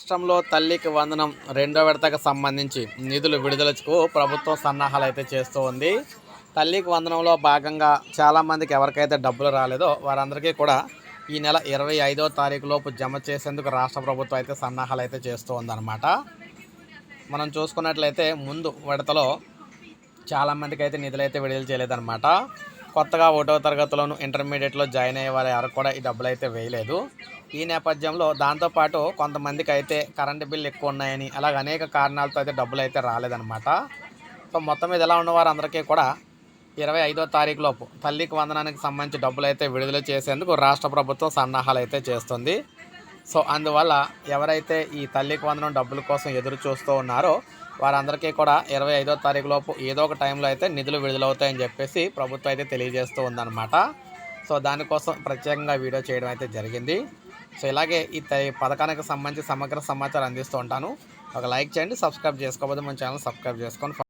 రాష్ట్రంలో తల్లికి వందనం రెండో విడతకు సంబంధించి నిధులు విడుదలకు ప్రభుత్వం సన్నాహాలు అయితే చేస్తూ ఉంది. తల్లికి వందనంలో భాగంగా చాలామందికి ఎవరికైతే డబ్బులు రాలేదో వారందరికీ కూడా ఈ నెల ఇరవై ఐదో తారీఖులోపు జమ చేసేందుకు రాష్ట్ర ప్రభుత్వం అయితే సన్నాహాలు అయితే చేస్తూ ఉందన్నమాట. మనం చూసుకున్నట్లయితే ముందు విడతలో చాలామందికి అయితే నిధులు అయితే విడుదల చేయలేదన్నమాట. కొత్తగా ఒకటో తరగతిలోను ఇంటర్మీడియట్లో జాయిన్ అయ్యే వారు ఎవరు కూడా ఈ డబ్బులు అయితే వేయలేదు. ఈ నేపథ్యంలో దాంతోపాటు కొంతమందికి అయితే కరెంటు బిల్లు ఎక్కువ ఉన్నాయని అలాగ అనేక కారణాలతో అయితే డబ్బులు అయితే రాలేదన్నమాట. సో మొత్తం మీద ఎలా ఉన్న కూడా ఇరవై ఐదో తారీఖు లోపు తల్లికి వందనానికి సంబంధించి డబ్బులు అయితే విడుదల చేసేందుకు రాష్ట్ర ప్రభుత్వం సన్నాహాలు అయితే చేస్తుంది. సో అందువల్ల ఎవరైతే ఈ తల్లికి వందనం డబ్బుల కోసం ఎదురు చూస్తూ ఉన్నారో వారందరికీ కూడా ఇరవై ఐదో తారీఖు లోపు ఏదో ఒక టైంలో అయితే నిధులు విడుదలవుతాయని చెప్పేసి ప్రభుత్వం అయితే తెలియజేస్తూ ఉందన్నమాట. సో దానికోసం ప్రత్యేకంగా వీడియో చేయడం అయితే జరిగింది. సో ఇలాగే ఈ త- పథకానికి సంబంధించి సమగ్ర సమాచారం అందిస్తూ ఉంటాను. ఒక లైక్ చేయండి సబ్స్క్రైబ్ చేసుకోకపోతే మన ఛానల్ సబ్స్క్రైబ్ చేసుకొని